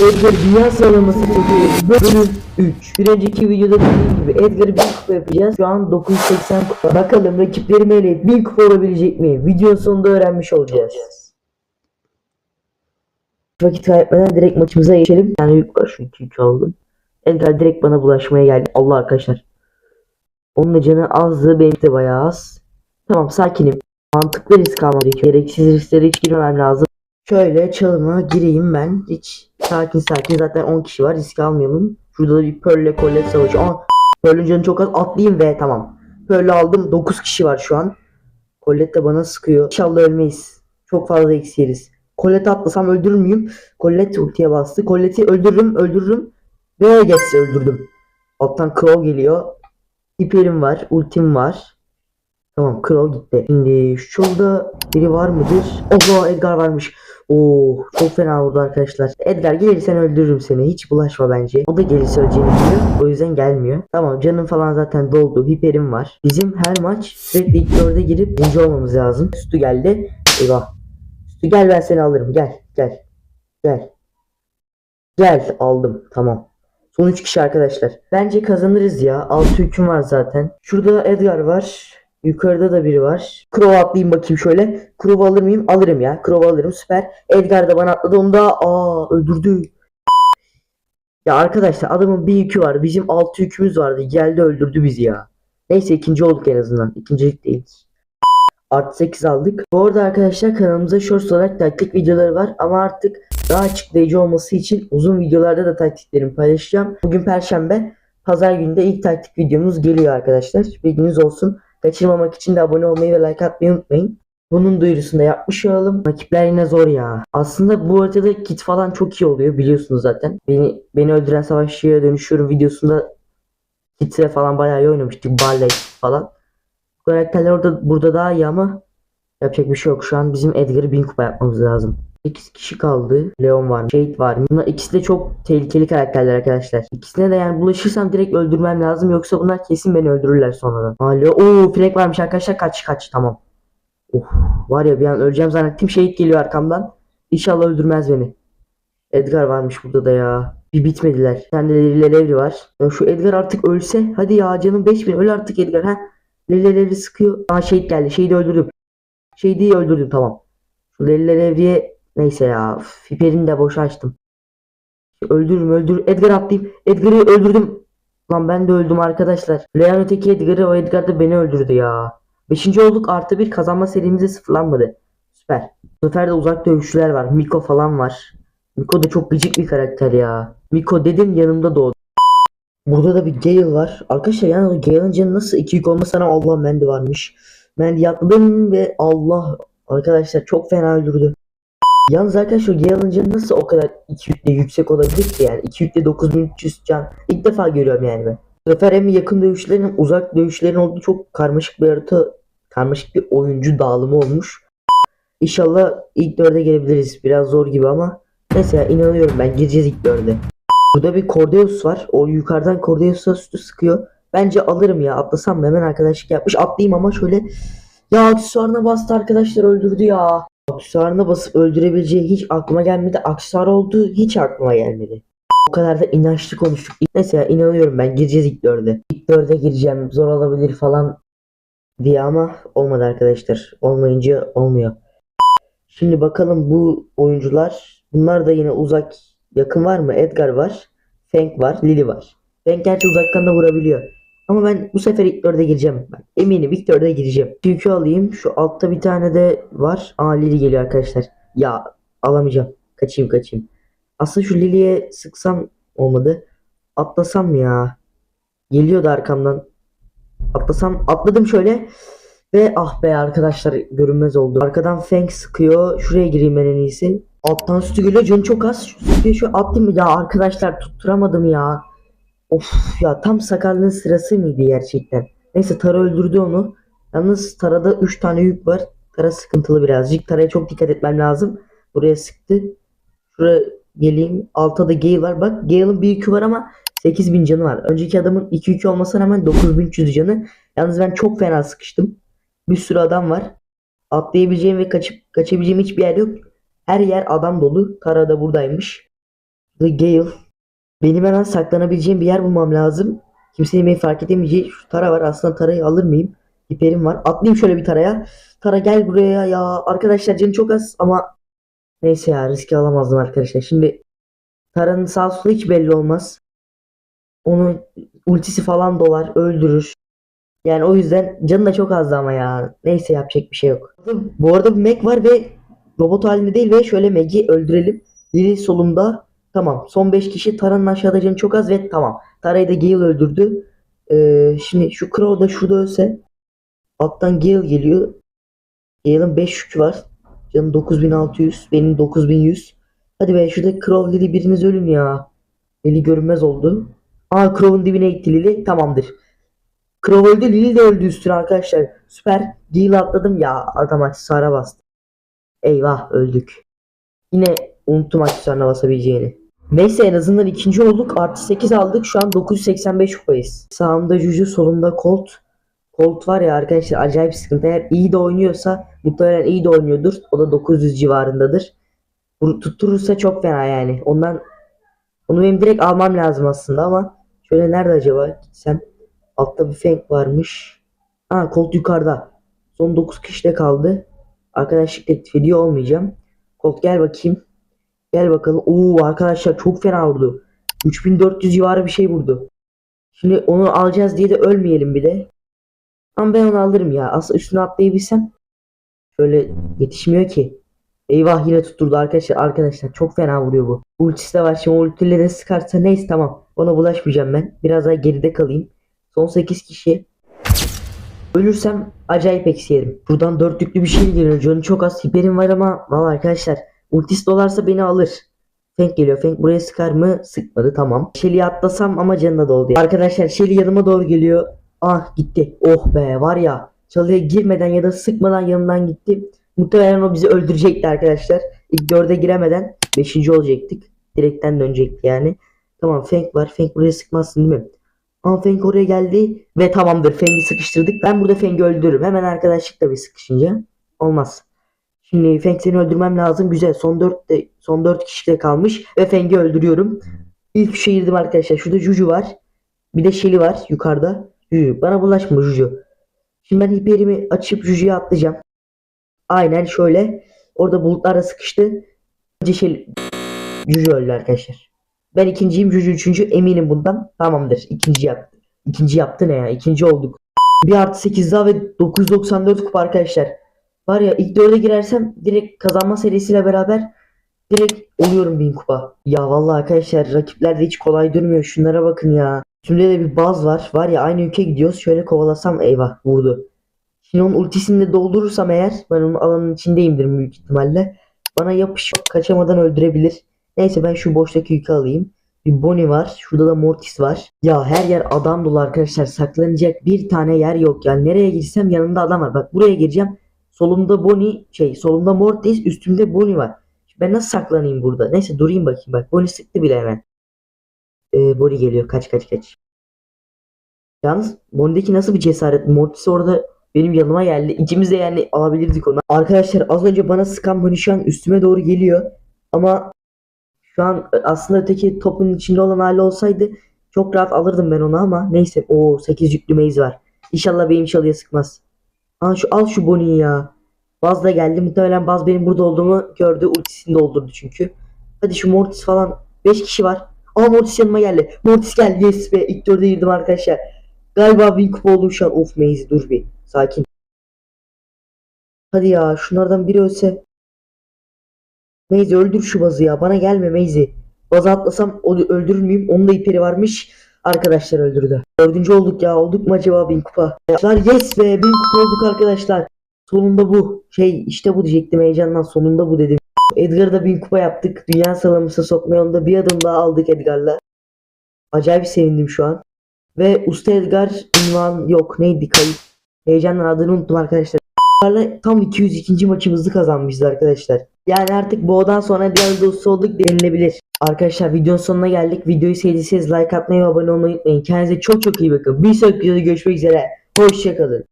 Edgar Dünya Sıralaması bölüm 3 Bir önceki videoda dediğim gibi Edgar'ı 1000 kupa yapacağız. Şu an 980 kupa. Bakalım rakiplerim eleyip 1000 kupa olabilecek mi? Video sonunda öğrenmiş olacağız. Vakit kaybetmeden direkt maçımıza geçelim. Tane yük var 2 yük aldım. Edgar direkt bana bulaşmaya geldi. Allah arkadaşlar. Onun canı azdı benim de bayağı az. Tamam sakinim. Mantıklı risk almam gerekiyor. Gereksiz risklere hiç girmemem lazım. Şöyle çalıma gireyim ben. Hiç sakin sakin zaten 10 kişi var risk almayalım. Şurada da bir Pearl'le Colette savaşı. Aa, Pearl'ün canı çok az atlayayım ve tamam. Pearl'ü aldım 9 kişi var şu an. Colette de bana sıkıyor. İnşallah ölmeyiz. Çok fazla eksi yeriz. Colette atlasam öldürür müyüm? Colette ultiye bastı. Colette'i öldürürüm öldürürüm. Ve geçse öldürdüm. Alttan Crow geliyor. Hiperim var. Ultim var. Tamam Crow gitti. Şimdi şurada biri var mıdır? Allah Edgar varmış. Oo çok fena oldu arkadaşlar. Edgar gelirsen öldürürüm seni. Hiç bulaşma bence. O da gelirse öleceğini biliyor. O yüzden gelmiyor. Tamam canım falan zaten doldu. Hiperim var. Bizim her maç sürekli ilk dörde girip birinci olmamız lazım. Üstü geldi. Eyvah. Üstü gel ben seni alırım. Gel. Gel. Gel. Gel. Aldım. Tamam. Son 3 kişi arkadaşlar. Bence kazanırız ya. 6 hüküm var zaten. Şurada Edgar var. Yukarıda da biri var. Crow atlayayım bakayım şöyle. Crow alır mıyım? Alırım ya. Crow alırım süper. Edgar da bana atladı onu da aa öldürdü. Ya arkadaşlar adamın bir yükü var. Bizim altı yükümüz vardı. Geldi öldürdü bizi ya. Neyse ikinci olduk en azından. İkincilik değiliz. Artı 8 aldık. Bu arada arkadaşlar kanalımıza shorts olarak taktik videoları var ama artık daha açıklayıcı olması için uzun videolarda da taktiklerimi paylaşacağım. Bugün perşembe. Pazar günü de ilk taktik videomuz geliyor arkadaşlar. Bilginiz olsun. Kaçırmamak için de abone olmayı ve like atmayı unutmayın. Bunun duyurusunu da yapmış olalım. Rakipler yine zor ya. Aslında bu haritada kit falan çok iyi oluyor biliyorsunuz zaten. Beni beni öldüren savaşçıya dönüşüyorum videosunda kitle falan bayağı iyi oynamıştık. Barley falan. Bu orada burada daha iyi ama yapacak bir şey yok. Şu an bizim Edgar'ı 1000 kupa yapmamız lazım. 8 kişi kaldı. Leon var. Shade var. Bunlar ikisi de çok tehlikeli karakterler arkadaşlar. İkisine de yani bulaşırsam direkt öldürmem lazım. Yoksa bunlar kesin beni öldürürler sonradan. Alo. Oo Frank varmış arkadaşlar. Kaç kaç. Tamam. Of. Var ya bir an öleceğim zannettim. Shade geliyor arkamdan. İnşallah öldürmez beni. Edgar varmış burada da ya. Bir bitmediler. Tane de Leli Levri var. Ya şu Edgar artık ölse. Hadi ya canım 5000. Öl artık Edgar. Ha. Leli Levri sıkıyor. Aa Shade geldi. Shade'i öldürdüm. Shade'i öldürdüm tamam. Şu Leli Levri'ye Neyse ya. Fiperini de boşa açtım. Öldürürüm öldür. Edgar atlayayım. Edgar'ı öldürdüm. Lan ben de öldüm arkadaşlar. Leon öteki Edgar'ı o Edgar da beni öldürdü ya. Beşinci olduk artı bir kazanma serimize sıfırlanmadı. Süper. Bu sefer de uzak dövüşçüler var. Miko falan var. Miko da çok gıcık bir karakter ya. Miko dedim yanımda doğdu. Burada da bir Gale var. Arkadaşlar yani Gale'ın canı nasıl iki yük olmasına Allah Mendi varmış. Mendi yaptım ve Allah arkadaşlar çok fena öldürdü. Yalnız arkadaşlar Gale'ın canı nasıl o kadar 2 yükle yüksek olabilir ki yani 2 yükle 9300 can ilk defa görüyorum yani ben. Sefer hem yakın dövüşlerin hem uzak dövüşlerin olduğu çok karmaşık bir harita karmaşık bir oyuncu dağılımı olmuş. İnşallah ilk dörde gelebiliriz. Biraz zor gibi ama neyse ya, inanıyorum ben gireceğiz ilk dörde. Burada bir Cordeus var. O yukarıdan Cordeus'a sütü sıkıyor. Bence alırım ya. Atlasam hemen arkadaşlık yapmış. Atlayayım ama şöyle. Ya aksesuarına bastı arkadaşlar öldürdü ya. Aksesuarına basıp öldürebileceği hiç aklıma gelmedi. Aksesuar olduğu hiç aklıma gelmedi. O kadar da inançlı konuştuk. Neyse ya, inanıyorum ben gireceğiz ilk dörde. İlk dörde gireceğim zor olabilir falan diye ama olmadı arkadaşlar. Olmayınca olmuyor. Şimdi bakalım bu oyuncular. Bunlar da yine uzak yakın var mı? Edgar var. Feng var. Lily var. Feng gerçi uzaktan da vurabiliyor. Ama ben bu sefer ilk dörde gireceğim. Ben eminim ilk dörde gireceğim. Yükü alayım. Şu altta bir tane de var. Aa Lily geliyor arkadaşlar. Ya alamayacağım. Kaçayım kaçayım. Aslında şu Lily'ye sıksam olmadı. Atlasam ya. Geliyordu arkamdan. Atlasam atladım şöyle. Ve ah be arkadaşlar görünmez oldu. Arkadan Feng sıkıyor. Şuraya gireyim ben en iyisi. Alttan sütü geliyor. Canı çok az. Şu sütüye şu atlayayım mı? Ya arkadaşlar tutturamadım ya. Of ya tam sakarlığın sırası mıydı gerçekten? Neyse Tara öldürdü onu. Yalnız Tara'da 3 tane yük var. Tara sıkıntılı birazcık. Tara'ya çok dikkat etmem lazım. Buraya sıktı. Şuraya geleyim. Altta da Gale var. Bak Gale'ın bir yükü var ama 8000 canı var. Önceki adamın 2 yükü olmasına rağmen 9300 canı. Yalnız ben çok fena sıkıştım. Bir sürü adam var. Atlayabileceğim ve kaçıp kaçabileceğim hiçbir yer yok. Her yer adam dolu. Tara da buradaymış. The Gale. Benim hemen saklanabileceğim bir yer bulmam lazım. Kimsenin beni fark edemeyeceği şu tara var. Aslında tarayı alır mıyım? İperim var. Atlayayım şöyle bir taraya. Tara gel buraya ya. Arkadaşlar canı çok az ama neyse ya riski alamazdım arkadaşlar. Şimdi Tara'nın sağ solu hiç belli olmaz. Onun ultisi falan dolar öldürür. Yani o yüzden canı da çok azdı ama ya. Neyse yapacak bir şey yok. Bu arada bir Meg var ve robot halinde değil ve şöyle Meg'i öldürelim. Biri solumda. Tamam. Son 5 kişi Tara'nın aşağıda canı çok az ve tamam. Tara'yı da Gale öldürdü. Ee, şimdi şu Crow da şurada ölse alttan Gale geliyor. Gale'ın 5 yükü var. Canı 9600. Benim 9100. Hadi be şurada Crow Lily biriniz ölün ya. Lily görünmez oldu. Aa Crow'un dibine gitti Lily. Tamamdır. Crow öldü. Lily de öldü üstüne arkadaşlar. Süper. Gale atladım ya. Adam aksesuara bastı. Eyvah öldük. Yine unuttum aksesuarına basabileceğini. Neyse en azından ikinci olduk. Artı 8 aldık. Şu an 985 kupayız. Sağımda Juju solumda Colt. Colt var ya arkadaşlar acayip sıkıntı. Eğer iyi de oynuyorsa muhtemelen iyi de oynuyordur. O da 900 civarındadır. Bu tutturursa çok fena yani. Ondan onu benim direkt almam lazım aslında ama şöyle nerede acaba gitsem altta bir fenk varmış. Ha Colt yukarıda. Son 9 kişi de kaldı. Arkadaşlık teklif ediyor olmayacağım. Colt gel bakayım. Gel bakalım. Oo arkadaşlar çok fena vurdu. 3400 civarı bir şey vurdu. Şimdi onu alacağız diye de ölmeyelim bir de. Ama ben onu alırım ya. Aslında üstüne atlayabilsem. Şöyle yetişmiyor ki. Eyvah yine tutturdu arkadaşlar. Arkadaşlar çok fena vuruyor bu. Ultisi de var. Şimdi ultiyle de sıkarsa neyse tamam. Ona bulaşmayacağım ben. Biraz daha geride kalayım. Son 8 kişi. Ölürsem acayip eksi yerim. Buradan dörtlüklü bir şey geliyor. Canı çok az. Hiperim var ama valla arkadaşlar. Ultisi dolarsa beni alır. Fenk geliyor. Fenk buraya sıkar mı? Sıkmadı tamam. Shelly'yi atlasam ama canına doldu. Arkadaşlar Shelly yanıma doğru geliyor. Ah gitti. Oh be var ya. Çalıya girmeden ya da sıkmadan yanından gitti. Muhtemelen o bizi öldürecekti arkadaşlar. İlk dörde giremeden 5. olacaktık. Direkten dönecekti yani. Tamam Fenk var. Fenk buraya sıkmazsın değil mi? Ama Fenk oraya geldi ve tamamdır. Feng'i sıkıştırdık. Ben burada Feng'i öldürürüm. Hemen arkadaşlıkla bir sıkışınca. Olmaz. Şimdi Feng seni öldürmem lazım. Güzel. Son 4 de son 4 kişi kalmış ve Feng'i öldürüyorum. İlk üçe girdim arkadaşlar. Şurada Juju var. Bir de Shelly var yukarıda. Juju. Bana bulaşma Juju. Şimdi ben hiperimi açıp Juju'ya atlayacağım. Aynen şöyle. Orada bulutlara sıkıştı. Önce Shelly Juju öldü arkadaşlar. Ben ikinciyim. Juju üçüncü. Eminim bundan. Tamamdır. İkinci yaptı. İkinci yaptı ne ya? İkinci olduk. Bir artı 8 daha ve 994 kupa arkadaşlar. Var ya ilk dörde girersem direkt kazanma serisiyle beraber direkt oluyorum bin kupa. Ya vallahi arkadaşlar rakipler de hiç kolay durmuyor. Şunlara bakın ya. Şimdi de bir baz var. Var ya aynı ülke gidiyoruz. Şöyle kovalasam eyvah vurdu. Şimdi onun ultisini de doldurursam eğer ben onun alanın içindeyimdir büyük ihtimalle. Bana yapış kaçamadan öldürebilir. Neyse ben şu boştaki yükü alayım. Bir Bonnie var. Şurada da Mortis var. Ya her yer adam dolu arkadaşlar. Saklanacak bir tane yer yok. Yani nereye girsem yanında adam var. Bak buraya gireceğim. Solumda Bonnie şey solumda Mortis üstümde Bonnie var. Ben nasıl saklanayım burada? Neyse durayım bakayım bak. Bonnie sıktı bile hemen. Ee, Bonnie geliyor. Kaç kaç kaç. Yalnız Bonnie'deki nasıl bir cesaret? Mortis orada benim yanıma geldi. İkimiz de yani alabilirdik onu. Arkadaşlar az önce bana sıkan Bonnie şu an üstüme doğru geliyor. Ama şu an aslında öteki topun içinde olan hali olsaydı çok rahat alırdım ben onu ama neyse. o 8 yüklü maze var. İnşallah benim çalıya sıkmaz. Aa şu al şu Bonnie'yi ya. Baz da geldi. Muhtemelen Baz benim burada olduğumu gördü. Ultisini doldurdu çünkü. Hadi şu Mortis falan. 5 kişi var. Aa Mortis yanıma geldi. Mortis geldi. Yes be. İlk dörde girdim arkadaşlar. Galiba win kupa oldum şu an. Of Maze dur bir. Sakin. Hadi ya şunlardan biri ölse. Maze öldür şu Baz'ı ya. Bana gelme Maze. Baz'a atlasam öldürür müyüm? Onun da iperi varmış. Arkadaşlar öldürdü. Dördüncü olduk ya. Olduk mu acaba bin kupa? Arkadaşlar yes be bin kupa olduk arkadaşlar. Sonunda bu. Şey işte bu diyecektim heyecandan sonunda bu dedim. Edgar'da bin kupa yaptık. Dünya sıralamasına sokma yolunda bir adım daha aldık Edgar'la. Acayip sevindim şu an. Ve Usta Edgar ünvan yok neydi kayıp. Heyecandan adını unuttum arkadaşlar. Edgar'la tam 202. maçımızı kazanmışız arkadaşlar. Yani artık boğdan sonra diğer dostu olduk denilebilir. Arkadaşlar videonun sonuna geldik. Videoyu sevdiyseniz like atmayı ve abone olmayı unutmayın. Kendinize çok çok iyi bakın. Bir sonraki videoda görüşmek üzere. Hoşçakalın.